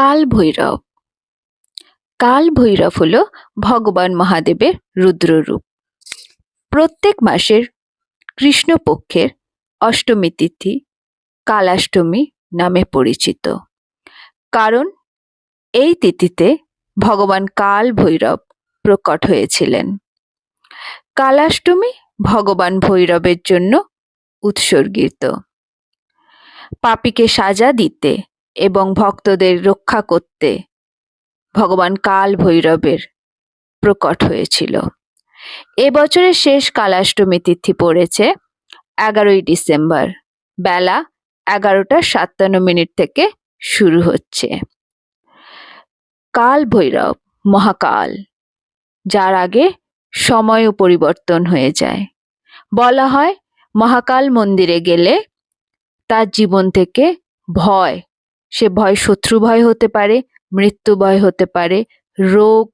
কাল ভৈরব কাল ভৈরব হল ভগবান মহাদেবের রুদ্ররূপ। প্রত্যেক মাসের কৃষ্ণপক্ষের অষ্টমী তিথি কালাষ্টমী নামে পরিচিত। কারণ এই তিথিতে ভগবান কাল ভৈরব প্রকট হয়েছিলেন। কালাষ্টমী ভগবান ভৈরবের জন্য উৎসর্গিত। পাপীকে সাজা দিতে এবং ভক্তদের রক্ষা করতে ভগবান কাল ভৈরবের প্রকট হয়েছিল। এবছরের শেষ কালাষ্টমী তিথি পড়েছে এগারোই ডিসেম্বর। বেলা এগারোটা সাতান্ন মিনিট থেকে শুরু হচ্ছে। কাল ভৈরব মহাকাল, যার আগে সময়ও পরিবর্তন হয়ে যায়। বলা হয় মহাকাল মন্দিরে গেলে তার জীবন থেকে ভয় সে ভয় শত্রু ভয় হতে পারে, মৃত্যু ভয় হতে পারে, রোগ,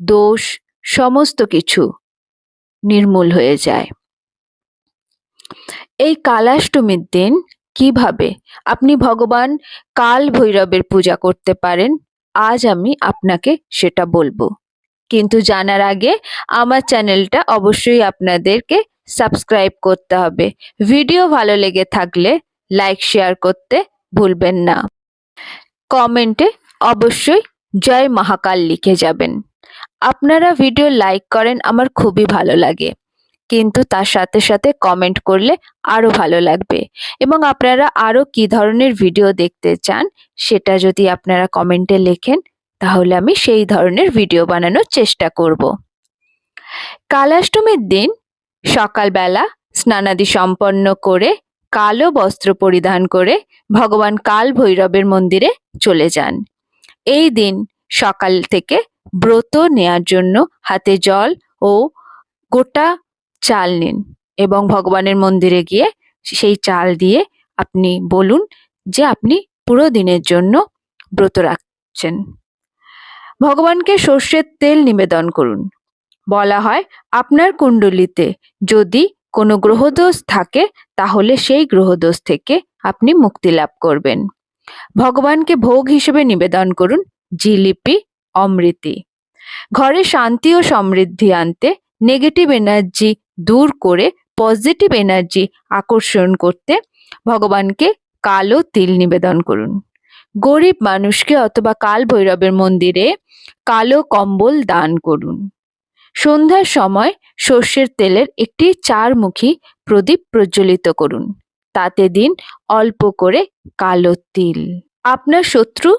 দোষ, সমস্ত কিছু নির্মূল হয়ে যায়। এই কালাষ্টমীর দিন কীভাবে আপনি ভগবান কাল ভৈরবের পূজা করতে পারেন, আজ আমি আপনাকে সেটা বলব। কিন্তু জানার আগে আমার চ্যানেলটা অবশ্যই আপনাদেরকে সাবস্ক্রাইব করতে হবে। ভিডিও ভালো লেগে থাকলে লাইক, শেয়ার করতে ভুলবেন না। কমেন্টে অবশ্যই জয় মহাকাল লিখে যাবেন। আপনারা ভিডিও লাইক করেন, আমার খুবই ভালো লাগে। কিন্তু তার সাথে সাথে কমেন্ট করলে আরও ভালো লাগবে। এবং আপনারা আরও কী ধরনের ভিডিও দেখতে চান, সেটা যদি আপনারা কমেন্টে লেখেন, তাহলে আমি সেই ধরনের ভিডিও বানানোর চেষ্টা করব। কালাষ্টমীর দিন সকালবেলা স্নানাদি সম্পন্ন করে কালো বস্ত্র পরিধান করে ভগবান কাল ভৈরবের মন্দিরে চলে যান। এই দিন সকাল থেকে ব্রত নেয়ার জন্য হাতে জল ও গোটা চাল নিন এবং ভগবানের মন্দিরে গিয়ে সেই চাল দিয়ে আপনি বলুন যে আপনি পুরো দিনের জন্য ব্রত রাখছেন। ভগবানকে সর্ষের তেল নিবেদন করুন। বলা হয়, আপনার কুণ্ডলিতে যদি কোনো গ্রহদোষ থাকে, তাহলে সেই গ্রহদোষ থেকে আপনি মুক্তি লাভ করবেন। ভগবানকে ভোগ হিসেবে নিবেদন করুন, জিলিপি, অমৃতি। ঘরে শান্তি ও সমৃদ্ধি আনতে নেগেটিভ এনার্জি দূর করে পজিটিভ এনার্জি আকর্ষণ করতে ভগবানকে কালো তিল নিবেদন করুন। গরিব মানুষকে অথবা কাল ভৈরবের মন্দিরে কালো কম্বল দান করুন। সন্ধ্যার সময় সর্ষের তেলের একটি চারমুখী প্রদীপ প্রজ্বলিত করুন। তাতে দিন অল্প করে কালো তিল। আপনার শত্রু